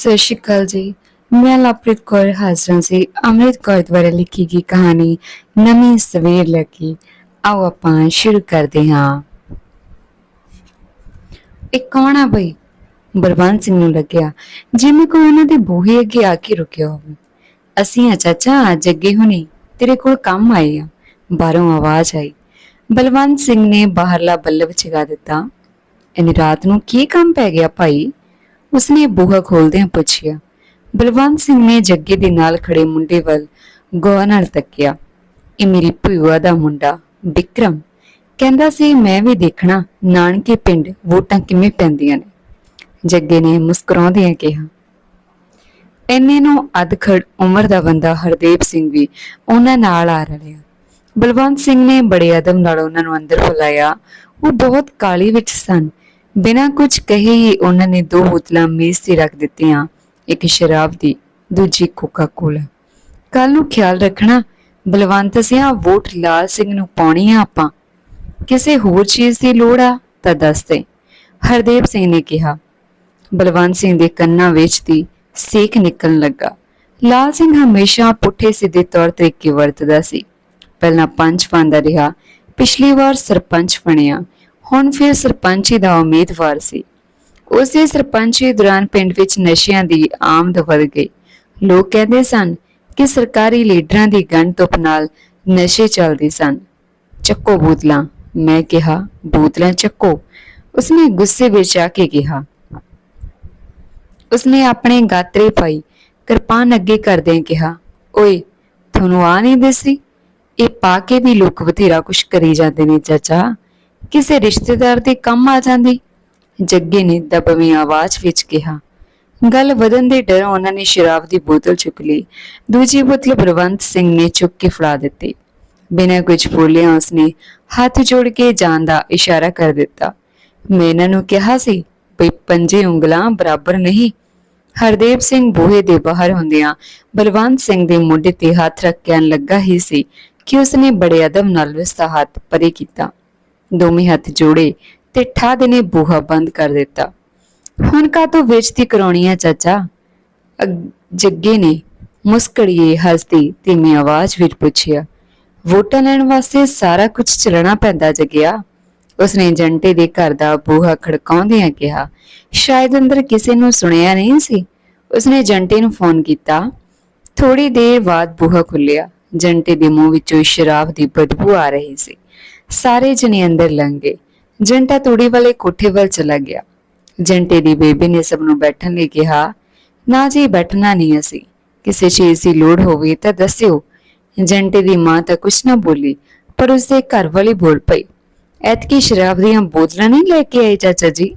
ਸਤਿ ਸ਼੍ਰੀ ਅਕਾਲ ਜੀ। ਮੈਂ ਲਵਪ੍ਰੀਤ ਕੌਰ ਹਾਜ਼ਰਾਂ ਸੀ ਅੰਮ੍ਰਿਤ ਕੌਰ ਦੁਆਰਾ ਲਿਖੀ ਗਈ ਕਹਾਣੀ ਨਵੀਂ ਸਵੇਰ ਲੱਗੀ। ਆਓ ਆਪਾਂ ਸ਼ੁਰੂ ਕਰਦੇ ਹਾਂ। ਇਹ ਕੌਣ ਆ ਬਈ? ਬਲਵੰਤ ਸਿੰਘ ਨੂੰ ਲੱਗਿਆ ਜਿਵੇਂ ਕੋਈ ਉਹਨਾਂ ਦੇ ਬੂਹੇ ਅੱਗੇ ਆ ਕੇ ਰੁਕਿਆ ਹੋਵੇ। ਅਸੀਂ ਆ ਚਾਚਾ ਜੱਗੇ ਹੁਣੀ ਤੇਰੇ ਕੋਲ ਕੰਮ ਆਏ ਆ। ਬਾਹਰੋਂ ਆਵਾਜ਼ ਆਈ। ਬਲਵੰਤ ਸਿੰਘ ਨੇ ਬਾਹਰਲਾ ਬੱਲਬ ਜਗਾ ਦਿੱਤਾ। ਇਹਨੇ ਰਾਤ ਨੂੰ ਕੀ ਕੰਮ ਪੈ ਗਿਆ ਭਾਈ? ਉਸਨੇ ਬੂਹਾ ਖੋਲਦਿਆਂ ਪੁੱਛਿਆ, ਬਲਵੰਤ ਸਿੰਘ ਨੇ ਜੱਗੇ ਦੇ ਨਾਲ ਖੜੇ ਮੁੰਡੇ ਵੱਲ ਗੌਰ ਨਾਲ ਤੱਕਿਆ, ਇਹ ਮੇਰੀ ਭੂਆ ਦਾ ਮੁੰਡਾ ਵਿਕਰਮ ਕਹਿੰਦਾ ਸੀ, ਮੈਂ ਵੀ ਦੇਖਣਾ ਨਾਨਕੇ ਪਿੰਡ ਵੋਟਾਂ ਕਿਵੇਂ ਪੈਂਦੀਆਂ ਨੇ। ਜੱਗੇ ਨੇ ਮੁਸਕਰਾਉਂਦਿਆਂ ਕਿਹਾ, ਇੰਨੇ ਨੂੰ ਅਧਖੜ ਉਮਰ ਦਾ ਬੰਦਾ ਹਰਦੇਵ ਸਿੰਘ ਵੀ ਉਹਨਾਂ ਨਾਲ ਆ ਰਲਿਆ। ਬਲਵੰਤ ਸਿੰਘ ਨੇ ਬੜੇ ਅਦਮ ਨਾਲ ਉਹਨਾਂ ਨੂੰ ਅੰਦਰ ਬੁਲਾਇਆ। ਉਹ ਬਹੁਤ ਕਾਲੀ ਵਿੱਚ ਸਨ। ਬਿਨਾਂ ਕੁਝ ਕਹੇ ਹੀ ਉਹਨਾਂ ਨੇ ਦੋ ਬੋਤਲਾਂ ਮੇਜ਼ ਤੇ ਰੱਖ ਦਿੱਤੀਆਂ, ਇੱਕ ਸ਼ਰਾਬ ਦੀ, ਦੂਜੀ ਕੋਕਾ ਕੋਲਾ ਕੱਲ ਨੂੰ ਖਿਆਲ ਰੱਖਣਾ, ਬਲਵੰਤ ਸਿਆ, ਵੋਟ ਲਾਲ ਸਿੰਘ ਨੂੰ ਪਾਉਣੀ ਆ ਆਪਾਂ। ਕਿਸੇ ਹੋਰ ਚੀਜ਼ ਦੀ ਲੋੜ ਆ ਤਾਂ ਦੱਸ ਦੇ, ਹਰਦੇਵ ਸਿੰਘ ਨੇ ਕਿਹਾ। ਬਲਵੰਤ ਸਿੰਘ ਦੇ ਕੰਨਾਂ ਵਿੱਚ ਦੀ ਸੇਕ ਨਿਕਲਣ ਲੱਗਾ। ਲਾਲ ਸਿੰਘ ਹਮੇਸ਼ਾ ਪੁੱਠੇ ਸਿੱਧੇ ਤੌਰ ਤਰੀਕੇ ਵਰਤਦਾ ਸੀ। ਪਹਿਲਾਂ ਪੰਚ ਬਣਦਾ ਰਿਹਾ, ਪਿਛਲੀ ਵਾਰ ਸਰਪੰਚ ਬਣਿਆ। ਹੁਣ ਫਿਰ ਸਰਪੰਚੀ ਦਾ ਉਮੀਦਵਾਰ ਸੀ। ਉਸੇ ਸਰਪੰਚੀ ਦੌਰਾਨ ਪਿੰਡ ਵਿੱਚ ਨਸ਼ਿਆਂ ਦੀ ਆਮਦ ਵਧ ਗਈ। ਲੋਕ ਕਹਿੰਦੇ ਸਨ ਕਿ ਸਰਕਾਰੀ ਲੀਡਰਾਂ ਦੀ ਗੰਢ ਤੁਪ ਨਾਲ ਨਸ਼ੇ ਚੱਲਦੇ ਸਨ। ਚੱਕੋ ਬੋਤਲਾਂ, ਮੈਂ ਕਿਹਾ, ਬੋਤਲਾਂ ਚੱਕੋ। ਉਸਨੇ ਗੁੱਸੇ ਵਿੱਚ ਆ ਕੇ ਕਿਹਾ। ਉਸਨੇ ਆਪਣੇ ਗਾਤਰੇ ਪਾਈ ਕਿਰਪਾਨ ਅੱਗੇ ਕਰਦਿਆਂ ਕਿਹਾ, ਓਏ, ਤੁਹਾਨੂੰ ਆ ਨਹੀਂ ਦਿਸੀ ਇਹ ਪਾ ਕੇ ਵੀ ਲੋਕ ਬਥੇਰਾ ਕੁਛ ਕਰੀ ਜਾਂਦੇ ਨੇ, ਚਾਚਾ। ਕਿਸੇ ਰਿਸ਼ਤੇਦਾਰ ਦੇ ਕੰਮ ਆ ਜਾਂਦੀ। ਜੱਗੇ ਨੇ ਦਬਵੀਂ ਆਵਾਜ਼ ਵਿੱਚ ਕਿਹਾ, ਗੱਲ ਵਧਣ ਦੇ ਡਰ ਉਹਨਾਂ ਨੇ ਸ਼ਰਾਬ ਦੀ ਬੋਤਲ ਚੁੱਕ ਲਈ। ਦੂਜੀ ਬੋਤਲ ਬਲਵੰਤ ਸਿੰਘ ਨੇ ਚੁੱਕ ਕੇ ਫੜਾ ਦਿੱਤੀ। ਬਿਨਾਂ ਕੁਝ ਬੋਲਿਆ ਉਸਨੇ ਹੱਥ ਜੋੜ ਕੇ ਜਾਣ ਦਾ ਇਸ਼ਾਰਾ ਕਰ ਦਿੱਤਾ। ਮੈਂ ਇਹਨਾਂ ਨੂੰ ਕਿਹਾ ਸੀ ਬਈ ਪੰਜੇ ਉਂਗਲਾਂ ਬਰਾਬਰ ਨਹੀਂ। ਹਰਦੇਵ ਸਿੰਘ ਬੂਹੇ ਦੇ ਬਾਹਰ ਹੁੰਦਿਆਂ ਬਲਵੰਤ ਸਿੰਘ ਦੇ ਮੋਢੇ ਤੇ ਹੱਥ ਰੱਖ ਕੇ ਲੱਗਾ ਹੀ ਸੀ ਕਿ ਉਸਨੇ ਬੜੇ ਅਦਮ ਨਾਲ ਉਸਦਾ ਹੱਥ ਪਰੇ ਕੀਤਾ। ਦੋਵੇਂ ਹੱਥ ਜੋੜੇ ਤੇ ਠਾਦ ਨੇ ਬੂਹਾ ਬੰਦ ਕਰ ਦਿੱਤਾ। ਹੁਣ ਕਾ ਤੋ ਵੇਚਤੀ ਕਰਾਉਣੀ ਆ ਚਾਚਾ? ਜੱਗੇ ਨੇ ਮੁਸਕੜੀਏ ਹੱਸਦੀ ਧੀਮੀ ਆਵਾਜ਼ ਵਿੱਚ ਪੁੱਛਿਆ, ਵੋਟਾਂ ਲੈਣ ਵਾਸਤੇ ਸਾਰਾ ਕੁਝ ਚੱਲਣਾ ਪੈਂਦਾ ਜਗਿਆ? ਉਸਨੇ ਜੰਟੇ ਦੇ ਘਰ ਦਾ ਬੂਹਾ ਖੜਕਾਉਂਦਿਆਂ ਕਿਹਾ, ਸ਼ਾਇਦ ਅੰਦਰ ਕਿਸੇ ਨੂੰ ਸੁਣਿਆ ਨਹੀਂ ਸੀ? ਉਸਨੇ ਜੰਟੇ ਨੂੰ ਫੋਨ ਕੀਤਾ। ਥੋੜੀ ਦੇਰ ਬਾਅਦ ਬੂਹਾ ਖੁੱਲਿਆ ਜੰਟੇ ਦੇ ਮੂੰਹ ਵਿੱਚੋਂ ਸ਼ਰਾਬ ਦੀ ਬਦਬੂ ਆ ਰਹੀ ਸੀ। ਸਾਰੇ ਜਣੇ ਅੰਦਰ ਲੰਘ ਗਏ। ਜੰਟਾ ਤੂੜੀ ਵਾਲੇ ਕੋਠੇ ਵੱਲ ਚਲਾ ਗਿਆ। ਜੰਟੇ ਦੀ ਬੇਬੇ ਨੇ ਸਭ ਨੂੰ ਬੈਠਣ ਲਈ ਕਿਹਾ, ਨਾ ਜੀ, ਬੈਠਣਾ ਨਹੀਂ ਅਸੀਂ। ਕਿਸੇ ਚੀਜ਼ ਦੀ ਲੋੜ ਹੋਵੇ ਤਾਂ ਦੱਸਿਓ। ਜੰਟੇ ਦੀ ਮਾਂ ਤਾਂ ਕੁਛ ਨਾ ਬੋਲੀ, ਪਰ ਉਸਦੇ ਘਰ ਵਾਲੀ ਬੋਲ ਪਈ, ਐਤਕੀ ਸ਼ਰਾਬ ਦੀਆਂ ਬੋਤਲਾਂ ਨਹੀਂ ਲੈ ਕੇ ਆਏ ਚਾਚਾ ਜੀ?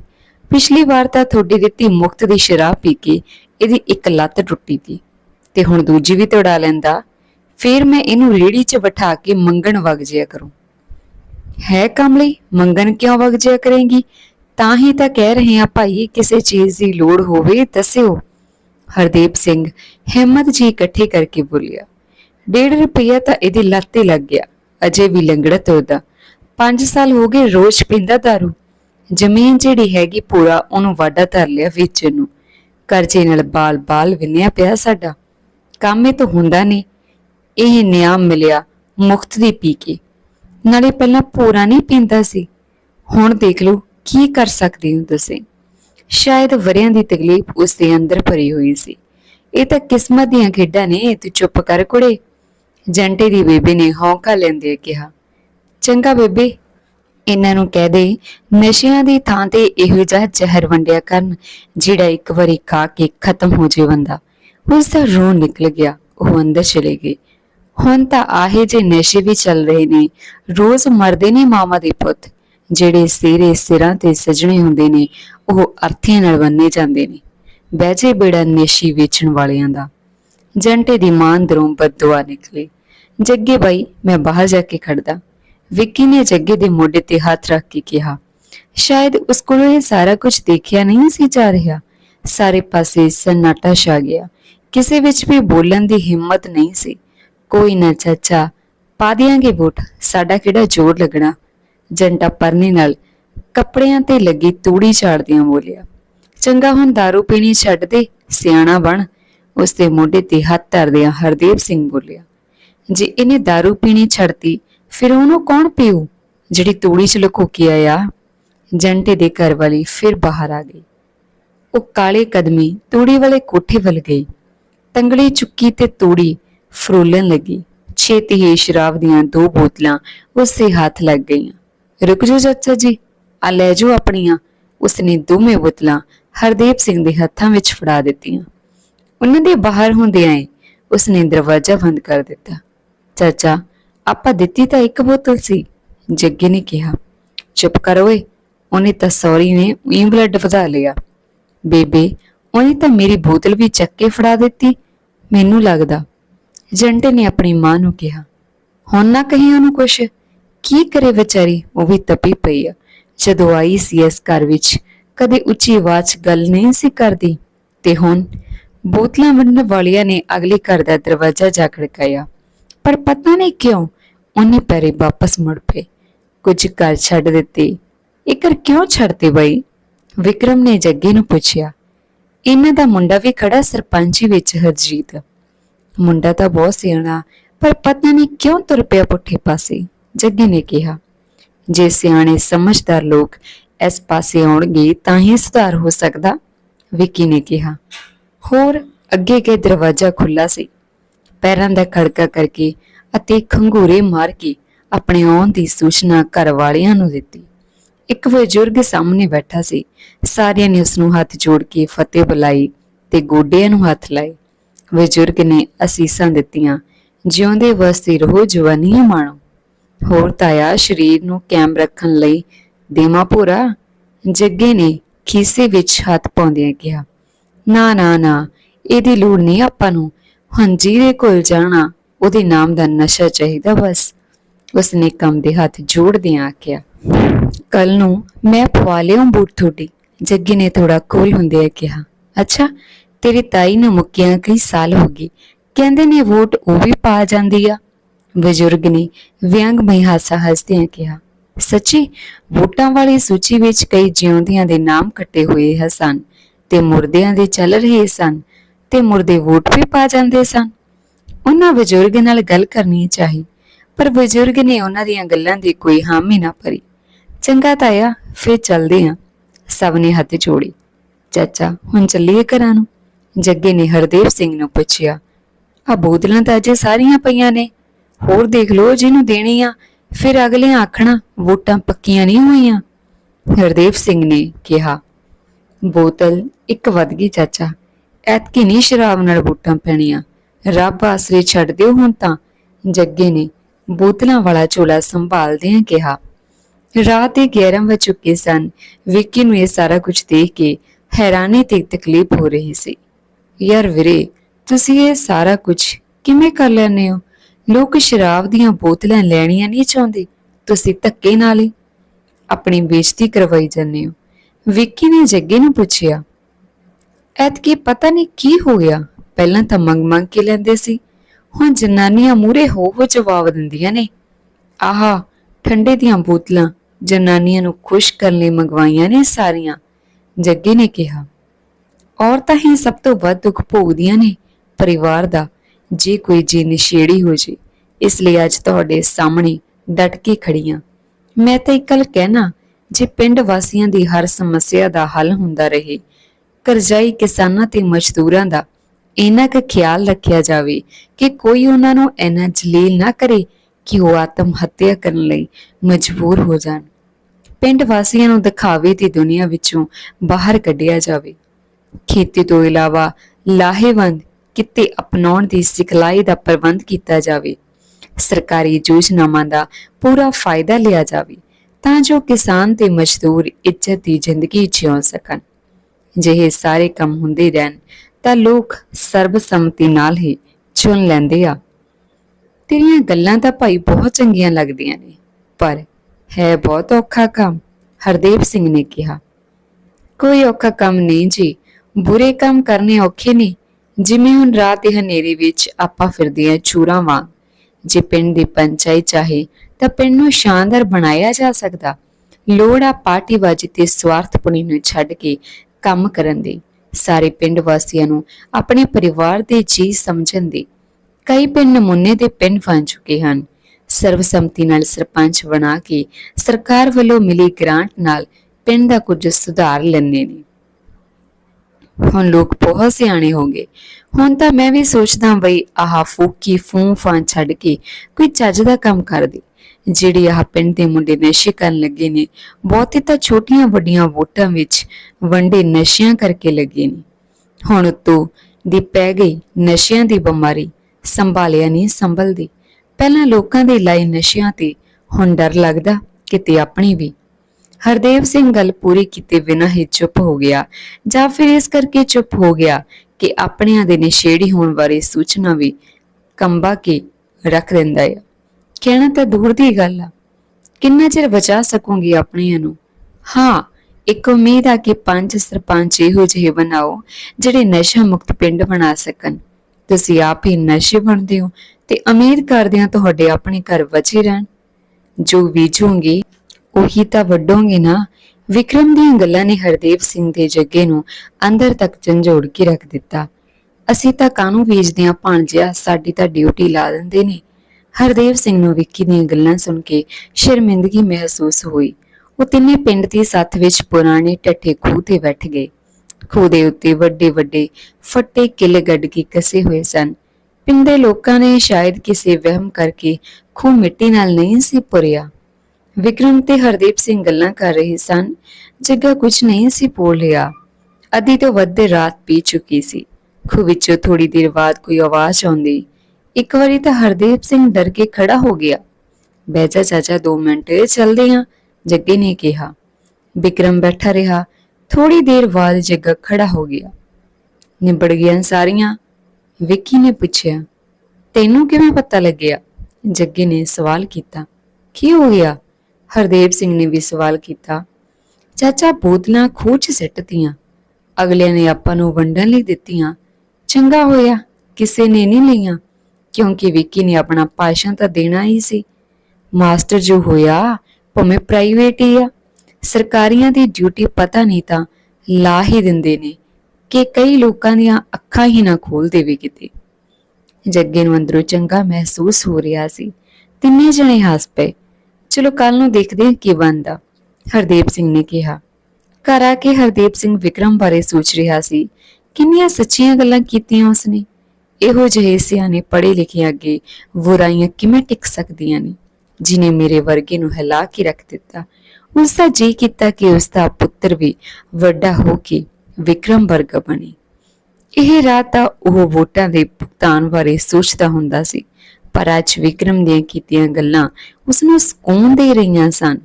ਪਿਛਲੀ ਵਾਰ ਤਾਂ ਤੁਹਾਡੀ ਦਿੱਤੀ ਮੁਕਤ ਦੀ ਸ਼ਰਾਬ ਪੀ ਕੇ ਇਹਦੀ ਇੱਕ ਲੱਤ ਟੁੱਟੀ ਸੀ ਤੇ ਹੁਣ ਦੂਜੀ ਵੀ ਤੋੜਾ ਲੈਂਦਾ। ਫਿਰ ਮੈਂ ਇਹਨੂੰ ਰੇੜੀ 'ਚ ਬਿਠਾ ਕੇ ਮੰਗਣ ਵਗ ਜਿਆ ਕਰੂੰ। ਹੈ ਕਮਲੀ ਮੰਗਣ ਕਿਉਂ ਵਗ ਜਿਆ ਕਰੇਗੀ? ਤਾਂ ਹੀ ਤਾਂ ਕਹਿ ਰਹੇ ਆ ਭਾਈ, ਕਿਸੇ ਚੀਜ਼ ਦੀ ਲੋੜ ਹੋਵੇ, ਦੱਸਿਓ। ਹਰਦੀਪ ਸਿੰਘ ਹਿੰਮਤ ਜੀ ਇਕੱਠੀ ਕਰਕੇ ਬੋਲਿਆ। ਡੇਢ ਰੁਪਈਆ ਤਾਂ ਇਹਦੀ ਲੱਤ ਤੇ ਲੱਗ ਗਿਆ। ਅਜੇ ਵੀ ਲੰਗੜਤ ਉਹਦਾ 5 ਸਾਲ ਹੋ ਗਏ ਰੋਜ਼ ਪੀਂਦਾ ਦਾਰੂ। ਜ਼ਮੀਨ ਜਿਹੜੀ ਹੈਗੀ ਪੂਰਾ ਉਹਨੂੰ ਵਾਢਾ ਧਰ ਲਿਆ ਵੇਚਣ ਨੂੰ। ਕਰਜ਼ੇ ਨਾਲ ਬਾਲ-ਬਾਲ ਵਿੰਨਿਆ ਪਿਆ ਸਾਡਾ। ਕੰਮ ਇਹ ਤਾਂ ਹੁੰਦਾ ਨਹੀਂ। ਇਹ ਨਿਆਮ ਮਿਲਿਆ ਮੁਫਤ ਦੀ ਪੀ ਕੇ। ਨਾਲੇ ਪਹਿਲਾਂ ਪੂਰਾ ਨਹੀਂ ਪੀਂਦਾ ਸੀ। ਹੁਣ ਦੇਖ ਲਓ, ਕੀ ਕਰ ਸਕਦੇ ਹੋ ਤੁਸੀਂ? ਸ਼ਾਇਦ ਵਰਿਆਂ ਦੀ ਤਕਲੀਫ ਉਸ ਦੇ ਅੰਦਰ ਭਰੀ ਹੋਈ ਸੀ। ਇਹ ਤਾਂ ਕਿਸਮਤ ਦੀਆਂ ਖੇਡਾਂ ਨੇ, ਤੂੰ ਚੁੱਪ ਕਰ ਕੁੜੇ। ਜੰਟੇ ਦੀ ਬੇਬੇ ਨੇ ਹੌਂਕਾ ਲੈਂਦੇ ਕਿਹਾ, ਚੰਗਾ ਬੇਬੇ, ਇਹਨਾਂ ਨੂੰ ਕਹਿ ਦੇ, ਨਸ਼ਿਆਂ ਦੀ ਥਾਂ ਤੇ ਇਹੋ ਜਿਹਾ ਜ਼ਹਿਰ ਵੰਡਿਆ ਕਰਨ, ਜਿਹੜਾ ਇੱਕ ਵਾਰੀ ਖਾ ਕੇ ਖਤਮ ਹੋ ਜੇ ਬੰਦਾ। ਉਸ ਦਾ ਰੋਹ ਨਿਕਲ ਗਿਆ, ਉਹ ਅੰਦਰ ਚਲੇ ਗਏ। ਹੁਣ ਤਾਂ ਆਹੇ ਜੇ ਨਸ਼ੇ ਵੀ ਚੱਲ ਰਹੇ ਨੇ। ਰੋਜ਼ ਮਰਦੇ ਨੇ ਮਾਮਾ ਦੇ ਪੁੱਤ। ਜਿਹੜੇ ਸਿਰੇ ਸਿਰਾਂ ਤੇ ਸਜਣੇ ਹੁੰਦੇ ਨੇ, ਉਹ ਅਰਥੀਆਂ ਨਾਲ ਬੰਨੇ ਜਾਂਦੇ ਨੇ। ਬਹਿਜੇ ਬੇੜਾ ਨੇਸ਼ੀ ਵੇਚਣ ਵਾਲਿਆਂ ਦਾ। ਜੰਟੇ ਦੀ ਮਾਂ ਦਰੋਂ ਬਦਦੁਆ ਨਿਕਲੇ। ਜੱਗੇ ਬਾਈ, ਮੈਂ ਬਾਹਰ ਜਾ ਕੇ ਖੜਦਾ ਵਿੱਕੀ ਨੇ ਜੱਗੇ ਦੇ ਮੋਢੇ ਤੇ ਹੱਥ ਰੱਖ ਕੇ ਕਿਹਾ, ਸ਼ਾਇਦ ਉਸ ਕੋਲੋਂ ਇਹ ਸਾਰਾ ਕੁਝ ਦੇਖਿਆ ਨਹੀਂ ਸੀ ਜਾ ਰਿਹਾ। ਸਾਰੇ ਪਾਸੇ ਸਨਾਟਾ ਛਾ ਗਿਆ। ਕਿਸੇ ਵਿੱਚ ਵੀ ਬੋਲਣ ਦੀ ਹਿੰਮਤ ਨਹੀਂ ਸੀ। ਕੋਈ ਨਾ ਚਾਚਾ ਪਾ ਦਿਆਂਗੇ ਵੋਟ ਸਾਡਾ ਕਿਹੜਾ ਜ਼ੋਰ ਲੱਗਣਾ ਜੰਟਾ ਪਰਨੇ ਨਾਲ ਕੱਪੜਿਆਂ ਤੇ ਲੱਗੀ ਤੂੜੀ ਝਾੜਦਿਆਂ ਬੋਲਿਆ ਚੰਗਾ ਹੁਣ दारू ਪੀਣੀ ਛੱਡ ਦੇ ਸਿਆਣਾ ਬਣ ਉਸ ਦੇ ਮੋਢੇ ਤੇ ਹੱਥ ਧਰਦਿਆਂ ਹਰਦੇਵ ਸਿੰਘ ਬੋਲਿਆ ਜੇ ਇਹਨੇ दारू ਪੀਣੀ ਛੱਡਤੀ ਫਿਰ ਉਹਨੂੰ ਕੌਣ ਪੀਊ ਜਿਹੜੀ ਤੂੜੀ 'ਚ ਲੁਕੋ ਕੇ ਆਇਆ ਜੰਟੇ ਦੇ ਘਰ ਵਾਲੀ ਫਿਰ ਬਾਹਰ ਆ ਗਈ ਉਹ ਕਾਲੇ ਕਦਮੀ ਤੂੜੀ ਵਾਲੇ ਕੋਠੇ ਵੱਲ ਗਈ ਤੰਗੜੀ ਚੁੱਕੀ ਤੇ ਤੂੜੀ ਫਰੋਲਣ ਲੱਗੀ। ਛੇਤੀ ਹੀ ਸ਼ਰਾਬ ਦੀਆਂ ਦੋ ਬੋਤਲਾਂ ਉਸ ਦੇ ਹੱਥ ਲੱਗ ਗਈਆਂ। ਰੁਕ ਜਾਓ ਚਾਚਾ ਜੀ, ਆ ਲੈ ਜਾਓ ਆਪਣੀਆਂ। ਉਸਨੇ ਦੋਵੇਂ ਬੋਤਲਾਂ ਹਰਦੇਵ ਸਿੰਘ ਦੇ ਹੱਥਾਂ ਵਿੱਚ ਫੜਾ ਦਿੱਤੀਆਂ। ਉਹਨਾਂ ਦੇ ਬਾਹਰ ਹੁੰਦਿਆਂ ਹੀ ਉਸਨੇ ਦਰਵਾਜ਼ਾ ਬੰਦ ਕਰ ਦਿੱਤਾ। ਚਾਚਾ, ਆਪਾਂ ਦਿੱਤੀ ਤਾਂ ਇੱਕ ਬੋਤਲ ਸੀ, ਜੱਗੇ ਨੇ ਕਿਹਾ। ਚੁੱਪ ਕਰ ਓਏ, ਉਹਨੇ ਤਾਂ ਸੌਰੀ ਨੇ ਊਂ ਬਲੱਡ ਵਧਾ ਲਿਆ। ਬੇਬੇ, ਉਹਨੇ ਤਾਂ ਮੇਰੀ ਬੋਤਲ ਵੀ ਚੱਕ ਕੇ ਫੜਾ ਦਿੱਤੀ, ਮੈਨੂੰ ਲੱਗਦਾ ਜੰਡੇ ਨੇ ਆਪਣੀ ਮਾਂ ਨੂੰ ਕਿਹਾ, ਹੁਣ ਨਾ ਕਹੀ ਉਹਨੂੰ ਕੁਛ? ਕੀ ਕਰੇ ਵਿਚਾਰੀ? ਉਹ ਵੀ ਤਪੀ ਪਈ ਆ। ਜਦੋਂ ਆਈ ਸੀ ਇਸ ਘਰ ਵਿੱਚ, ਕਦੇ ਉੱਚੀ ਆਵਾਜ਼ ਗੱਲ ਨਹੀਂ ਸੀ ਕਰਦੀ। ਤੇ ਹੁਣ ਬੋਤਲਾਂ ਵੰਡਣ ਵਾਲਿਆਂ ਨੇ ਅਗਲੇ ਘਰ ਦਾ ਦਰਵਾਜ਼ਾ ਜਾ ਖੜਕਾਇਆ। ਪਰ ਪਤਾ ਨਹੀਂ ਕਿਉਂ ਉਹਨੇ ਪੈਰੇ ਵਾਪਸ ਮੁੜ ਪਏ। ਕੁਝ ਘਰ ਛੱਡ ਦਿੱਤੇ। ਇਹ ਘਰ ਕਿਉਂ ਛੱਡਤੇ ਬਈ? ਵਿਕਰਮ ਨੇ ਜੱਗੇ ਨੂੰ ਪੁੱਛਿਆ। ਇਹਨਾਂ ਦਾ ਮੁੰਡਾ ਵੀ ਖੜਾ ਸਰਪੰਚੀ ਵਿੱਚ ਹਰਜੀਤ। ਮੁੰਡਾ ਤਾਂ ਬਹੁਤ ਸਿਆਣਾ, ਪਰ ਪਤਾ ਨਹੀਂ ਕਿਉਂ ਤੁਰ ਪਿਆ ਪੁੱਠੇ ਪਾਸੇ, ਜੱਗੇ ਨੇ ਕਿਹਾ। ਜੇ ਸਿਆਣੇ ਸਮਝਦਾਰ ਲੋਕ ਇਸ ਪਾਸੇ ਆਉਣਗੇ ਤਾਂ ਹੀ ਸੁਧਾਰ ਹੋ ਸਕਦਾ, ਵਿੱਕੀ ਨੇ ਕਿਹਾ। ਹੋਰ, ਅੱਗੇ ਕੇ ਦਰਵਾਜ਼ਾ ਖੁੱਲਾ ਸੀ। ਪੈਰਾਂ ਦਾ ਖੜਕਾ ਕਰਕੇ ਅਤੇ ਖੰਗੂਰੇ ਮਾਰ ਕੇ ਆਪਣੇ ਆਉਣ ਦੀ ਸੂਚਨਾ ਘਰ ਵਾਲਿਆਂ ਨੂੰ ਦਿੱਤੀ। ਇੱਕ ਬਜ਼ੁਰਗ ਸਾਹਮਣੇ ਬੈਠਾ ਸੀ। ਸਾਰਿਆਂ ਨੇ ਉਸ ਨੂੰ ਹੱਥ ਜੋੜ ਕੇ ਫਤਿਹ ਬੁਲਾਈ ਤੇ ਗੋਡਿਆਂ ਨੂੰ ਹੱਥ ਲਾਏ। ਬਜ਼ੁਰਗ ਨੇ ਅਸੀਸਾਂ ਦਿੱਤੀਆਂ, ਜਿਉਂਦੇ ਵਸਤੀ ਰਹੋ ਜਵਾਨੀਆਂ ਮਾਣੋ। ਹੋਰ ਤਾਇਆ ਸਰੀਰ ਨੂੰ ਕਾਇਮ ਰੱਖਣ ਲਈ ਦੇਮਾ ਪੂਰਾ ਜੱਗੇ ਨੇ ਖੀਸੇ ਵਿੱਚ ਹੱਥ ਪਾਉਂਦਿਆਂ ਕਿਹਾ, ਨਾ ਨਾ ਨਾ, ਇਹਦੀ ਲੋੜ ਨਹੀਂ ਆਪਾਂ ਨੂੰ। ਹੰਜੀਰੇ ਕੋਲ ਜਾਣਾ, ਉਹਦੇ ਨਾਮ ਦਾ ਨਸ਼ਾ ਚਾਹੀਦਾ ਬਸ। ਉਸਨੇ ਕੰਮ ਦੇ ਹੱਥ ਜੋੜਦਿਆਂ ਆਖਿਆ, ਕੱਲ ਨੂੰ ਮੈਂ ਪਵਾ ਲਿਆਉਂ ਬੂਟ ਤੁਹਾਡੀ। ਜੱਗੀ ਨੇ ਥੋੜਾ ਕੋਲ ਹੁੰਦਿਆਂ ਕਿਹਾ, ਅੱਛਾ ਤੇਰੀ ਤਾਈ ਨੂੰ ਮੁੱਕਿਆਂ ਕਈ ਸਾਲ ਹੋ ਗਏ। ਕਹਿੰਦੇ ਨੇ ਵੋਟ ਉਹ ਵੀ ਪਾ ਜਾਂਦੀ ਆ। ਬਜ਼ੁਰਗ ਨੇ ਵਿਅੰਗਮਈ ਹਾਸਾ ਹੱਸਦਿਆਂ ਕਿਹਾ, ਸੱਚੀ, ਵੋਟਾਂ ਵਾਲੀ ਸੂਚੀ ਵਿੱਚ ਕਈ ਜਿਉਂਦਿਆਂ ਦੇ ਨਾਮ ਕੱਟੇ ਹੋਏ ਹਸਨ ਤੇ ਮੁਰਦਿਆਂ ਦੇ ਚੱਲ ਰਹੇ ਸਨ ਤੇ ਮੁਰਦੇ ਵੋਟ ਵੀ ਪਾ ਜਾਂਦੇ ਸਨ। ਉਹਨਾਂ ਬਜ਼ੁਰਗ ਨਾਲ ਗੱਲ ਕਰਨੀ ਚਾਹੀ, ਪਰ ਬਜ਼ੁਰਗ ਨੇ ਉਹਨਾਂ ਦੀਆਂ ਗੱਲਾਂ ਦੀ ਕੋਈ ਹਾਮੀ ਨਾ ਭਰੀ। ਚੰਗਾ ਤਾਇਆ, ਫੇਰ ਚੱਲਦੇ ਆਂ। ਸਭ ਨੇ ਹੱਥ ਜੋੜੀ। ਚਾਚਾ, ਹੁਣ ਚੱਲੀਏ ਘਰਾਂ ਨੂੰ? ਜੱਗੇ ਨੇ ਹਰਦੇਵ ਸਿੰਘ ਨੂੰ ਪੁੱਛਿਆ ਆ ਬੋਤਲਾਂ ਤਾਂ ਅਜੇ ਸਾਰੀਆਂ ਪਈਆਂ ਨੇ, ਹੋਰ ਦੇਖ ਲਓ ਜਿਹਨੂੰ ਦੇਣੀ ਆ, ਫਿਰ ਅਗਲੇ ਆਖਣਾ ਵੋਟਾਂ ਪੱਕੀਆਂ ਨਹੀਂ ਹੋਈਆਂ। ਹਰਦੇਵ ਸਿੰਘ ਨੇ ਕਿਹਾ, ਬੋਤਲ ਇੱਕ ਵੱਧ ਗਈ ਚਾਚਾ, ਐਤਕੀ ਨਹੀਂ ਸ਼ਰਾਬ ਨਾਲ ਵੋਟਾਂ ਪੈਣੀਆਂ, ਰੱਬ ਆਸਰੇ ਛੱਡ ਦਿਓ ਹੁਣ ਤਾਂ। ਜੱਗੇ ਨੇ ਬੋਤਲਾਂ ਵਾਲਾ ਝੋਲਾ ਸੰਭਾਲਦਿਆਂ ਕਿਹਾ, ਰਾਤ ਦੇ 11 ਵਜ ਚੁੱਕੇ ਸਨ, ਵਿੱਕੀ ਨੂੰ ਇਹ ਸਾਰਾ ਕੁਝ ਦੇਖ ਕੇ ਹੈਰਾਨੀ ਤੇ ਤਕਲੀਫ ਹੋ ਰਹੀ ਸੀ। ਯਾਰ ਵੀਰੇ, ਤੁਸੀਂ ਇਹ ਸਾਰਾ ਕੁਝ ਕਿਵੇਂ ਕਰ ਲੈਨੇ ਹੋ? ਲੋਕ ਸ਼ਰਾਬ ਦੀਆਂ ਬੋਤਲਾਂ ਲੈਣੀਆਂ ਨਹੀਂ ਚਾਹੁੰਦੇ। ਤੁਸੀਂ ਧੱਕੇ ਨਾਲ ਹੀ ਆਪਣੀ ਬੇਇੱਜ਼ਤੀ ਕਰਵਾਈ ਜਾਂਦੇ ਹੋ। ਵਿੱਕੀ ਨੇ ਜੱਗੇ ਨੂੰ ਪੁੱਛਿਆ, ਐਤਕੀ ਪਤਾ ਨਹੀਂ ਕੀ ਹੋ ਗਿਆ? ਪਹਿਲਾਂ ਤਾਂ ਮੰਗ ਮੰਗ ਕੇ ਲੈਂਦੇ ਸੀ। ਹੁਣ ਜਨਾਨੀਆਂ ਮੂਰੇ ਹੋ ਹੋ ਜਵਾਬ ਦਿੰਦੀਆਂ ਨੇ। ਆਹਾ, ਠੰਡੇ ਦੀਆਂ ਬੋਤਲਾਂ ਜਨਾਨੀਆਂ ਨੂੰ ਖੁਸ਼ ਕਰਨ ਲਈ ਮੰਗਵਾਈਆਂ ਨੇ ਸਾਰੀਆਂ। ਜੱਗੇ ਨੇ ਕਿਹਾ ਔਰਤਾਂ ਹੀ ਸਭ ਤੋਂ ਵੱਧ ਦੁੱਖ ਭੋਗਦੀਆਂ ਨੇ ਪਰਿਵਾਰ ਦਾ, ਜੇ ਕੋਈ ਜੀ ਨਸ਼ੇੜੀ ਹੋ ਜੇ, ਇਸ ਲਈ ਅੱਜ ਤੁਹਾਡੇ ਸਾਹਮਣੇ ਡਟ ਕੇ ਖੜੀਆਂ। ਮੈਂ ਤਾਂ ਇੱਕ ਗੱਲ ਕਹਿਣਾ, ਜੇ ਪਿੰਡ ਵਾਸੀਆਂ ਦੀ ਹਰ ਸਮੱਸਿਆ ਦਾ ਹੱਲ ਹੁੰਦਾ ਰਹੇ, ਕਰਜ਼ਾਈ ਕਿਸਾਨਾਂ ਤੇ ਮਜ਼ਦੂਰਾਂ ਦਾ ਇਹਨਾਂ ਕੁ ਖਿਆਲ ਰੱਖਿਆ ਜਾਵੇ ਕਿ ਕੋਈ ਉਹਨਾਂ ਨੂੰ ਇੰਨਾ ਜਲੀਲ ਨਾ ਕਰੇ ਕਿ ਉਹ ਆਤਮ ਹੱਤਿਆ ਕਰਨ ਲਈ ਮਜਬੂਰ ਹੋ ਜਾਣ। ਪਿੰਡ ਵਾਸੀਆਂ ਨੂੰ ਦਿਖਾਵੇ ਦੀ ਦੁਨੀਆ ਵਿੱਚੋਂ ਬਾਹਰ ਕੱਢਿਆ ਜਾਵੇ। ਖੇਤੀ ਤੋਂ ਇਲਾਵਾ ਲਾਹੇਵੰਦ ਕਿੱਤੇ ਅਪਣਾਉਣ ਦੀ ਸਿਖਲਾਈ ਦਾ ਪ੍ਰਬੰਧ ਕੀਤਾ ਜਾਵੇ। ਸਰਕਾਰੀ ਯੋਜਨਾਵਾਂ ਦਾ ਪੂਰਾ ਫਾਇਦਾ ਲਿਆ ਜਾਵੇ ਤਾਂ ਜੋ ਕਿਸਾਨ ਤੇ ਮਜ਼ਦੂਰ ਇੱਜ਼ਤ ਦੀ ਜ਼ਿੰਦਗੀ ਜਿਉ ਸਕਣ। ਜਿਹੇ ਸਾਰੇ ਕੰਮ ਹੁੰਦੇ ਰਹਿਣ ਤਾਂ ਲੋਕ ਸਰਬਸੰਮਤੀ ਨਾਲ ਹੀ ਚੁਣ ਲੈਂਦੇ ਆ। ਤੇਰੀਆਂ ਗੱਲਾਂ ਤਾਂ ਭਾਈ ਬਹੁਤ ਚੰਗੀਆਂ ਲੱਗਦੀਆਂ ਨੇ, ਪਰ ਹੈ ਬਹੁਤ ਔਖਾ ਕੰਮ, ਹਰਦੇਵ ਸਿੰਘ ਨੇ ਕਿਹਾ। ਕੋਈ ਔਖਾ ਕੰਮ ਨਹੀਂ ਜੀ ਬੁਰੇ ਕੰਮ ਕਰਨੇ ਔਖੇ ਨੇ। ਜਿਵੇਂ ਹੁਣ ਰਾਤ ਦੇ ਹਨੇਰੇ ਵਿੱਚ ਆਪਾਂ ਫਿਰਦੇ ਆ ਚੂਰਾਂ ਵਾਂਗ। ਜੇ ਪਿੰਡ ਦੀ ਪੰਚਾਇਤ ਚਾਹੇ ਤਾਂ ਪਿੰਡ ਨੂੰ ਸ਼ਾਨਦਾਰ ਬਣਾਇਆ ਜਾ ਸਕਦਾ। ਲੋੜ ਆ ਪਾਰਟੀਬਾਜ਼ੀ ਤੇ ਸਵਾਰਥਪੁਣੀ ਨੂੰ ਛੱਡ ਕੇ ਕੰਮ ਕਰਨ ਦੀ। ਸਾਰੇ ਪਿੰਡ ਵਾਸੀਆਂ ਨੂੰ ਆਪਣੇ ਪਰਿਵਾਰ ਦੇ ਜੀ ਸਮਝਣ ਦੀ। ਕਈ ਪਿੰਡ ਨਮੂਨੇ ਦੇ ਪਿੰਡ ਬਣ ਚੁੱਕੇ ਹਨ। ਸਰਵਸੰਮਤੀ ਨਾਲ ਸਰਪੰਚ ਬਣਾ ਕੇ ਸਰਕਾਰ ਵੱਲੋਂ ਮਿਲੀ ਗ੍ਰਾਂਟ ਨਾਲ ਪਿੰਡ ਦਾ ਕੁਝ ਸੁਧਾਰ ਲੈਣੇ ਨੇ। ਹੁਣ ਲੋਕ ਬਹੁਤ ਸਿਆਣੇ ਹੋ ਗਏ। ਹੁਣ ਤਾਂ ਮੈਂ ਵੀ ਸੋਚਦਾ ਬਈ ਆਹ ਫੂਕੀ ਫੂੰ ਫਾਂ ਛੱਡ ਕੇ ਕੋਈ ਚੱਜ ਦਾ ਕੰਮ ਕਰਦੀ। ਜਿਹੜੀ ਆਹ ਪਿੰਡ ਦੇ ਮੁੰਡੇ ਨਸ਼ੇ ਕਰਨ ਲੱਗੇ ਨੇ, ਬਹੁਤੇ ਤਾਂ ਛੋਟੀਆਂ ਵੱਡੀਆਂ ਵੋਟਾਂ ਵਿੱਚ ਵੰਡੇ ਨਸ਼ਿਆਂ ਕਰਕੇ ਲੱਗੇ ਨੇ। ਹੁਣ ਤੋਂ ਦੀ ਪੈ ਗਈ ਨਸ਼ਿਆਂ ਦੀ ਬਿਮਾਰੀ, ਸੰਭਾਲਿਆ ਨਹੀਂ ਸੰਭਲਦੀ। ਪਹਿਲਾਂ ਲੋਕਾਂ ਦੇ ਲਾਈ ਨਸ਼ਿਆਂ ਤੇ ਹੁਣ ਡਰ ਲੱਗਦਾ ਕਿਤੇ ਆਪਣੀ ਵੀ ਹਰਦੇਵ ਸਿੰਘ ਗੱਲ ਪੂਰੀ ਕੀਤੇ ਬਿਨਾਂ ਹੀ ਚੁੱਪ ਹੋ ਗਿਆ, ਜਾਂ ਫਿਰ ਇਸ ਕਰਕੇ ਚੁੱਪ ਹੋ ਗਿਆ ਕਿ ਆਪਣਿਆਂ ਦੇ ਨਸ਼ੇੜੀ ਹੋਣ ਬਾਰੇ ਸੂਚਨਾ ਵੀ ਕੰਬਾ ਕੇ ਰੱਖ ਦਿੰਦਾ ਹੈ ਕਹਿਣਾ ਤਾਂ ਦੂਰ ਦੀ ਗੱਲ ਆ। ਕਿੰਨਾ ਚਿਰ ਬਚਾ ਸਕੂੰਗੀ ਆਪਣਿਆਂ ਨੂੰ? ਹਾਂ, ਇੱਕ ਉਮੀਦ ਆ ਕਿ ਪੰਜ ਸਰਪੰਚ ਇਹੋ ਜਿਹੇ ਬਣਾਓ ਜਿਹੜੇ ਨਸ਼ਾ ਮੁਕਤ ਪਿੰਡ ਬਣਾ ਸਕਣ। ਤੁਸੀਂ ਆਪ ਹੀ ਨਸ਼ੇ ਬਣਦੇ ਹੋ ਤੇ ਉਮੀਦ ਕਰਦੇ ਹਾਂ ਤੁਹਾਡੇ ਆਪਣੇ ਘਰ ਬਚੇ ਰਹਿਣ। ਜੋ ਬੀਜੋਗੇ ਉਹੀ ਤਾਂ ਵੱਡੋਗੇ ਨਾ। ਵਿਕਰਮ ਦੀਆਂ ਗੱਲਾਂ ਨੇ ਹਰਦੇਵ ਸਿੰਘ ਦੇ ਜੱਗੇ ਨੂੰ ਅੰਦਰ ਤੱਕ ਝੰਜੋੜ ਕੇ ਰੱਖ ਦਿੱਤਾ। ਅਸੀਂ ਤਾਂ ਕਾਨੂੰ ਬੀਜਦੇ ਹਾਂ ਭਾਂਜਿਆ ਸਾਡੀ ਤਾਂ ਡਿਊਟੀ ਲਾ ਦਿੰਦੇ ਨੇ। ਹਰਦੇਵ ਸਿੰਘ ਨੂੰ ਵਿੱਕੀ ਦੀਆਂ ਗੱਲਾਂ ਸੁਣ ਕੇ ਸ਼ਰਮਿੰਦਗੀ ਮਹਿਸੂਸ ਹੋਈ। ਉਹ ਤਿੰਨੇ ਪਿੰਡ ਦੀ ਸੱਥ ਵਿੱਚ ਪੁਰਾਣੇ ਟੱਠੇ ਖੂਹ ਤੇ ਬੈਠ ਗਏ। ਖੂਹ ਦੇ ਉੱਤੇ ਵੱਡੇ ਵੱਡੇ ਫੱਟੇ ਕਿੱਲ ਗੱਡ ਕੇ ਕਸੇ ਹੋਏ ਸਨ। ਪਿੰਡ ਦੇ ਲੋਕਾਂ ਨੇ ਸ਼ਾਇਦ ਕਿਸੇ ਵਹਿਮ ਕਰਕੇ ਖੂਹ ਮਿੱਟੀ ਨਾਲ ਨਹੀਂ ਸੀ ਭਰਿਆ ਵਿਕਰਮ ਤੇ ਹਰਦੀਪ ਸਿੰਘ ਗੱਲਾਂ ਕਰ ਰਹੇ ਸਨ। ਜੱਗਾ ਕੁਝ ਨਹੀਂ ਸੀ ਬੋਲ ਰਿਹਾ। ਅੱਧੀ ਤੋਂ ਵੱਧ ਰਾਤ ਪੀ ਚੁੱਕੀ ਸੀ। ਖੂਹ ਵਿੱਚੋਂ ਥੋੜੀ ਦੇਰ ਬਾਅਦ ਕੋਈ ਆਵਾਜ਼ ਆਉਂਦੀ। ਇੱਕ ਵਾਰੀ ਤਾਂ ਹਰਦੀਪ ਸਿੰਘ ਡਰ ਕੇ ਖੜਾ ਹੋ ਗਿਆ। ਬਹਿ ਜਾ ਚਾਚਾ 2 ਮਿੰਟ, ਚੱਲਦੇ ਹਾਂ ਜੱਗੇ ਨੇ ਕਿਹਾ। ਵਿਕਰਮ ਬੈਠਾ ਰਿਹਾ। ਥੋੜੀ ਦੇਰ ਬਾਅਦ ਜੱਗਾ ਖੜਾ ਹੋ ਗਿਆ। ਨਿਬੜ ਗਈਆਂ ਸਾਰੀਆਂ? ਵਿੱਕੀ ਨੇ ਪੁੱਛਿਆ। ਤੈਨੂੰ ਕਿਵੇਂ ਪਤਾ ਲੱਗਿਆ? ਜੱਗੇ ਨੇ ਸਵਾਲ ਕੀਤਾ। ਕੀ ਹੋ ਗਿਆ? ਹਰਦੇਵ ਸਿੰਘ ਨੇ ਵੀ ਸਵਾਲ ਕੀਤਾ, ਚਾਚਾ ਬੋਤਲਾਂ ਖੂਹ 'ਚ ਸਿੱਟਤੀਆਂ, ਅਗਲਿਆਂ ਨੇ ਆਪਾਂ ਨੂੰ ਵੰਡਣ ਲਈ ਦਿੱਤੀਆਂ, ਚੰਗਾ ਹੋਇਆ, ਕਿਸੇ ਨੇ ਨਹੀਂ ਲਈਆਂ, ਕਿਉਂਕਿ ਵਿੱਕੀ ਨੇ ਆਪਣਾ ਭਾਸ਼ਣ ਤਾਂ ਦੇਣਾ ਹੀ ਸੀ। ਮਾਸਟਰ ਜੋ ਹੋਇਆ, ਭਾਵੇਂ ਪ੍ਰਾਈਵੇਟ ਹੀ ਆ, ਸਰਕਾਰੀਆਂ ਦੀ ਡਿਊਟੀ ਪਤਾ ਨਹੀਂ ਤਾਂ ਲਾ ਹੀ ਦਿੰਦੇ ਨੇ ਕਿ ਕਈ ਲੋਕਾਂ ਦੀਆਂ ਅੱਖਾਂ ਹੀ ਨਾ ਖੋਲ ਦੇਵੇ ਕਿਤੇ। ਜੱਗੇ ਨੂੰ ਅੰਦਰੋਂ ਚੰਗਾ ਮਹਿਸੂਸ ਹੋ ਰਿਹਾ ਸੀ, ਤਿੰਨੇ ਜਣੇ ਹੱਸ ਪਏ। ਚਲੋ ਕੱਲ ਨੂੰ ਦੇਖਦੇ ਹਾਂ ਕੀ ਬਣਦਾ। ਹਰਦੀਪ ਸਿੰਘ ਨੇ ਕਿਹਾ। ਘਰ ਆ ਕੇ ਹਰਦੀਪ ਸਿੰਘ ਵਿਕਰਮ ਬਾਰੇ ਸੋਚ ਰਿਹਾ ਸੀ। ਕਿੰਨੀਆਂ ਸੱਚੀਆਂ ਗੱਲਾਂ ਕੀਤੀਆਂ ਉਸਨੇ। ਇਹੋ ਜਿਹੇ ਸਿਆਣੇ ਪੜ੍ਹੇ ਲਿਖੇ ਅੱਗੇ ਬੁਰਾਈਆਂ ਕਿਵੇਂ ਟਿਕ ਸਕਦੀਆਂ ਨੇ? ਜਿਨੇ ਮੇਰੇ ਵਰਗੇ ਨੂੰ ਹਿਲਾ ਕੇ ਰੱਖ ਦਿੱਤਾ। ਉਸ ਦਾ ਜੀ ਕੀਤਾ ਕਿ ਉਸ ਦਾ ਪੁੱਤਰ ਵੀ ਵੱਡਾ ਹੋ ਕੇ ਵਿਕਰਮ ਵਰਗਾ ਬਣੇ। ਇਹ ਰਾਤ ਤਾਂ ਉਹ ਵੋਟਾਂ ਦੇ ਭੁਗਤਾਨ ਬਾਰੇ ਸੋਚਦਾ ਹੁੰਦਾ ਸੀ। ਪਰ ਅੱਜ ਵਿਕਰਮ ਦੀਆਂ ਕੀਤੀਆਂ ਗੱਲਾਂ ਉਸ ਨੂੰ ਸਕੂਨ ਦੇ ਰਹੀਆਂ ਸਨ।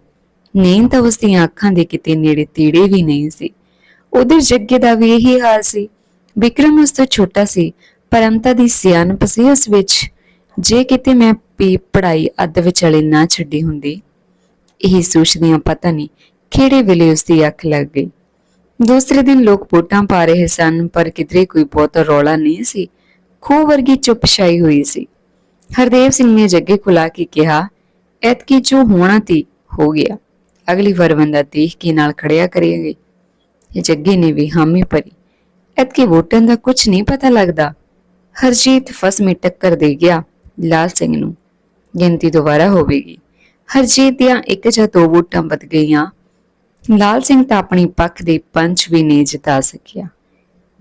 ਨੀਂਦ ਤਾਂ ਉਸ ਦੀਆਂ ਅੱਖਾਂ ਦੇ ਕਿਤੇ ਨੇੜੇ ਤੀੜੇ ਵੀ ਨਹੀਂ ਸੀ। ਉਧਰ ਜੱਗੇ ਦਾ ਵੀ ਇਹੀ ਹਾਲ ਸੀ। ਵਿਕਰਮ ਉਸ ਤੋਂ ਛੋਟਾ ਸੀ, ਪਰ ਅੰਤਾ ਦੀ ਸਿਆਣਪ ਸੀ ਉਸ ਵਿੱਚ। ਜੇ ਕਿਤੇ ਮੈਂ ਪੀ ਪੜਾਈ ਅੱਧ ਵਿਚਾਲੇ ਨਾ ਛੱਡੀ ਹੁੰਦੀ, ਇਹ ਸੋਚਦਿਆਂ ਪਤਾ ਨਹੀਂ ਕਿਹੜੇ ਵੇਲੇ ਉਸ ਦੀ ਅੱਖ ਲੱਗ ਗਈ। ਦੂਸਰੇ ਦਿਨ ਲੋਕ ਵੋਟਾਂ ਪਾ ਰਹੇ ਸਨ, ਪਰ ਕਿਧਰੇ ਕੋਈ ਬਹੁਤਾ ਰੌਲਾ ਨਹੀਂ ਸੀ। ਖੂਹ ਵਰਗੀ ਚੁੱਪ ਛਾਈ ਹੋਈ ਸੀ। ਹਰਦੇਵ ਸਿੰਘ ਨੇ ਜੱਗੇ ਖੁਲਾ ਕੇ ਕਿਹਾ, ਐਤਕੀ ਜੋ ਹੋਣਾ ਤੀ, ਹੋ ਗਿਆ। ਅਗਲੀ ਵਾਰ ਬੰਦਾ ਦੇਖ ਕੇ ਨਾਲ ਖੜਿਆ ਕਰੇਗੇ। ਇਹ ਜੱਗੇ ਨੇ ਵੀ ਹਾਮੀ ਭਰੀ। ਐਤਕੀ ਵੋਟਾਂ ਦਾ ਕੁਝ ਨਹੀਂ ਪਤਾ ਲੱਗਦਾ? ਹਰਜੀਤ ਫਸਮੀ ਟੱਕਰ ਦੇ ਗਿਆ ਲਾਲ ਸਿੰਘ ਨੂੰ। ਗਿਣਤੀ ਦੁਬਾਰਾ ਹੋਵੇਗੀ। ਹਰਜੀਤ ਦੀਆਂ ਇੱਕ ਜਾਂ ਦੋ ਵੋਟਾਂ ਵੱਧ ਗਈਆਂ। ਲਾਲ ਸਿੰਘ ਤਾਂ ਆਪਣੀ ਪੱਖ ਦੇ ਪੰਚ ਵੀ ਨਹੀਂ ਜਿਤਾ ਸਕਿਆ।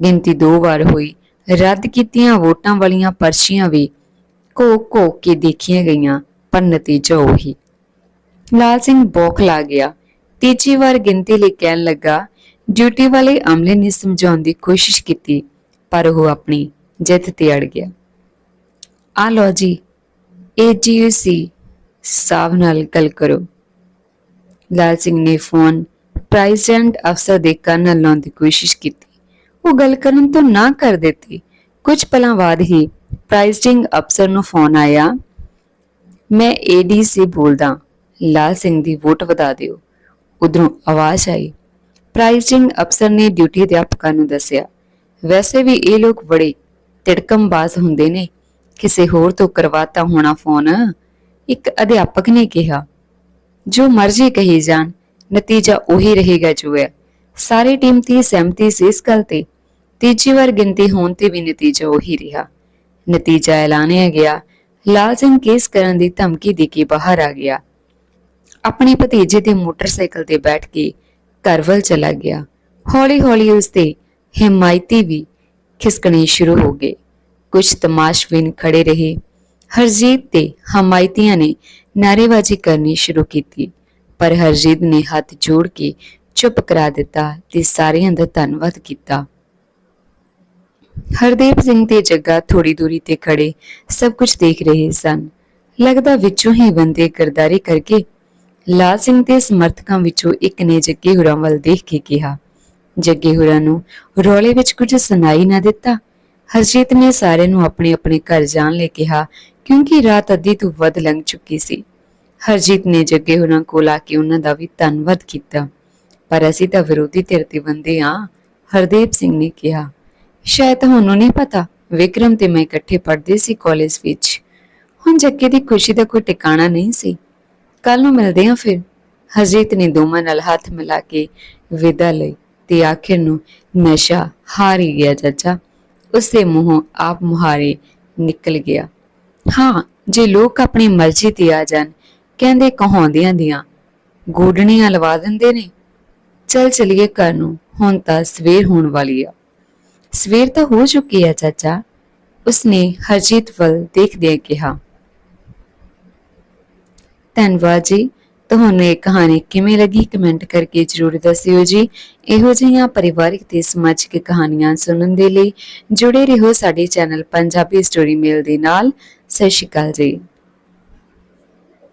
ਗਿਣਤੀ ਦੋ ਵਾਰ ਹੋਈ। ਰੱਦ ਕੀਤੀਆਂ ਵੋਟਾਂ ਵਾਲੀਆਂ ਪਰਚੀਆਂ ਵੀ ਘੋ ਘੋ ਕੇ ਦੇਖੀਆਂ ਗਈਆਂ, ਪਰ ਨਤੀਜਾ ਉਹੀ। ਲਾਲ ਸਿੰਘ ਬੋਖ ਲਾ ਗਿਆ। ਤੀਜੀ ਵਾਰ ਗਿਣਤੀ ਲਈ ਕਹਿਣ ਲੱਗਾ, ਡਿਊਟੀ ਵਾਲੇ ਅਮਲੇ ਨੇ ਸਮਝਾਉਣ ਦੀ ਕੋਸ਼ਿਸ਼ ਕੀਤੀ, ਪਰ ਉਹ ਆਪਣੀ ਜਿੱਤ ਤੇ ਅੜ ਗਿਆ। ਆ ਲੋ ਜੀ ਏਜੀਯੂਸੀ ਸਾਵ ਨਾਲ ਗੱਲ ਕਰੋ। ਲਾਲ ਸਿੰਘ ਨੇ ਫੋਨ ਪ੍ਰੈਜ਼ੀਡੈਂਟ ਅਫਸਰ ਦੇ ਕੰਨ ਨਾਲ ਲਾਉਣ ਦੀ ਕੋਸ਼ਿਸ਼ ਕੀਤੀ। ਉਹ ਗੱਲ ਕਰਨ ਤੋਂ ਨਾ ਕਰ ਦਿੱਤੀ। ਕੁਝ ਪਲਾਂ ਬਾਅਦ ਹੀ ਪ੍ਰਾਈਜ਼ਿੰਗ ਅਫਸਰ ਨੂੰ ਫੋਨ ਆਇਆ, ਮੈਂ ਏਡੀਸੀ ਬੋਲਦਾ, ਲਾਲ ਸਿੰਘ ਦੀ ਵੋਟ ਵਧਾ ਦਿਓ। ਉਧਰੋਂ ਆਵਾਜ਼ ਆਈ। ਪ੍ਰਾਈਜ਼ਿੰਗ ਅਫਸਰ ਨੇ ਡਿਊਟੀ ਅਧਿਆਪਕਾਂ ਨੂੰ ਦੱਸਿਆ, ਵੈਸੇ ਵੀ ਇਹ ਲੋਕ ਬੜੇ ਤਿੜਕਮਬਾਜ਼ ਹੁੰਦੇ ਨੇ। ਕਿਸੇ ਹੋਰ ਤੋਂ ਕਰਵਾਤਾ ਹੋਣਾ ਫੋਨ, ਇੱਕ ਅਧਿਆਪਕ ਨੇ ਕਿਹਾ। ਜੋ ਮਰਜ਼ੀ ਕਹੀ ਜਾਣ, ਨਤੀਜਾ ਉਹੀ ਰਹੇਗਾ ਜੋ ਹੈ ਸਾਰੀ ਟੀਮ ਦੀ ਸਹਿਮਤੀ ਸੀ ਇਸ ਗੱਲ ਤੇ। ਤੀਜੀ ਵਾਰ ਗਿਣਤੀ ਹੋਣ ਤੇ ਵੀ ਨਤੀਜਾ ਉਹੀ ਰਿਹਾ। ਨਤੀਜਾ ਐਲਾਨਿਆ ਗਿਆ ਲਾਲ ਸਿੰਘ ਕੇਸ ਕਰਨ ਦੀ ਧਮਕੀ ਦੇ ਕੇ ਬਾਹਰ ਆ ਗਿਆ। ਆਪਣੇ ਭਤੀਜੇ ਦੇ ਮੋਟਰਸਾਈਕਲ ਤੇ ਬੈਠ ਕੇ ਘਰ ਵੱਲ ਚਲਾ ਗਿਆ। ਹੌਲੀ-ਹੌਲੀ ਉਸ ਦੇ ਹਿਮਾਇਤੀ ਵੀ ਖਿਸਕਣੇ ਸ਼ੁਰੂ ਹੋ ਗਏ। ਕੁਝ ਤਮਾਸ਼ਬੀਨ ਖੜੇ ਰਹੇ। ਹਰਜੀਤ ਤੇ ਹਮਾਇਤੀਆਂ ਨੇ ਨਾਰੇਬਾਜ਼ੀ ਕਰਨੀ ਸ਼ੁਰੂ ਕੀਤੀ। ਪਰ ਹਰਜੀਤ ਨੇ ਹੱਥ ਜੋੜ ਕੇ ਚੁੱਪ ਕਰਾ ਦਿੱਤਾ ਤੇ ਸਾਰਿਆਂ ਦਾ ਧੰਨਵਾਦ ਕੀਤਾ। ਹਰਦੇਵ ਸਿੰਘ ਤੇ ਜੱਗਾ ਥੋੜੀ ਦੂਰੀ ਤੇ ਖੜੇ ਸਭ ਕੁਝ ਦੇਖ ਰਹੇ ਸਨ। ਲੱਗਦਾ ਵਿੱਚੋਂ ਹੀ ਬੰਦੇ ਗਰਦਾਰੀ ਕਰਕੇ ਲਾਲ ਸਿੰਘ ਦੇ ਸਮਰਥਕਾਂ ਵਿੱਚੋਂ ਇੱਕ ਨੇ ਜੱਗੇ ਹੁਰਾਂ ਵੱਲ ਦੇਖ ਕੇ ਕਿਹਾ, ਜੱਗੇ ਹੁਰਾਂ ਨੂੰ ਰੌਲੇ ਵਿੱਚ ਕੁਝ ਸੁਣਾਈ ਨਾ ਦਿੱਤਾ? ਹਰਜੀਤ ਨੇ ਸਾਰਿਆਂ ਨੂੰ ਆਪਣੇ ਆਪਣੇ ਘਰ ਜਾਣ ਲਈ ਕਿਹਾ, ਕਿਉਂਕਿ ਰਾਤ ਅੱਧੀ ਤੋਂ ਵੱਧ ਲੰਘ ਚੁੱਕੀ ਸੀ। ਹਰਜੀਤ ਨੇ ਜੱਗੇ ਹੁਰਾਂ ਕੋਲ ਆ ਕੇ ਉਹਨਾਂ ਦਾ ਵੀ ਧੰਨਵਾਦ ਕੀਤਾ, ਪਰ ਅਸੀਂ ਤਾਂ ਵਿਰੋਧੀ ਧਿਰ ਦੇ ਬੰਦੇ ਆ ਹਰਦੇਵ ਸਿੰਘ ਨੇ ਕਿਹਾ। ਸ਼ਾਇਦ ਤੁਹਾਨੂੰ ਨਹੀਂ ਪਤਾ। ਵਿਕਰਮ ਤੇ ਮੈਂ ਇਕੱਠੇ ਪੜ੍ਹਦੇ ਸੀ ਕਾਲਜ ਵਿੱਚ। ਹੁਣ ਜੱਗੇ ਦੀ ਖੁਸ਼ੀ ਦਾ ਕੋਈ ਟਿਕਾਣਾ ਨਹੀਂ ਸੀ। ਕੱਲ ਨੂੰ ਮਿਲਦੇ ਹਾਂ ਫਿਰ। ਹਰਜੀਤ ਨੇ ਦੋਵਾਂ ਨਾਲ ਹੱਥ ਮਿਲਾ ਕੇ ਵਿਦਾ ਲਈ ਤੇ ਆਖਿਰ ਨੂੰ ਨਸ਼ਾ ਹਾਰ ਹੀ ਗਿਆ ਚਾਚਾ। ਉਸਦੇ ਮੂੰਹੋਂ ਆਪ ਮੁਹਾਰੇ ਨਿਕਲ ਗਿਆ। ਹਾਂ, ਜੇ ਲੋਕ ਆਪਣੀ ਮਰਜ਼ੀ ਤੇ ਆ ਜਾਣ, ਕਹਿੰਦੇ ਕਹਾਉਂਦਿਆਂ ਦੀਆਂ ਗੋਡਣੀਆਂ ਲਵਾ ਦਿੰਦੇ ਨੇ। ਚਲ ਚਲੀਏ ਘਰ ਨੂੰ, ਹੁਣ ਤਾਂ ਸਵੇਰ ਹੋਣ ਵਾਲੀ ਆ। ਸਵੇਰ ਤਾਂ ਹੋ ਚੁੱਕੀ ਹੈ, ਚਾਚਾ। ਉਸਨੇ ਹਰਜੀਤ ਵੱਲ ਦੇਖਦਿਆਂ ਕਿਹਾ, ਧੰਨਵਾਦ ਜੀ, ਤੁਹਾਨੂੰ ਇਹ ਕਹਾਣੀ ਕਿਵੇਂ ਲੱਗੀ? ਕਮੈਂਟ ਕਰਕੇ ਜਰੂਰ ਦੱਸਿਓ ਜੀ। ਇਹੋ ਜਿਹੀਆਂ ਪਰਿਵਾਰਿਕ ਤੇ ਸਮਾਜਿਕ ਕਹਾਣੀਆਂ ਸੁਣਨ ਦੇ ਲਈ ਜੁੜੇ ਰਹੋ ਸਾਡੇ ਚੈਨਲ ਪੰਜਾਬੀ ਸਟੋਰੀ ਮੇਲ ਦੇ ਨਾਲ। ਸਤਿ ਸ਼੍ਰੀ ਅਕਾਲ ਜੀ।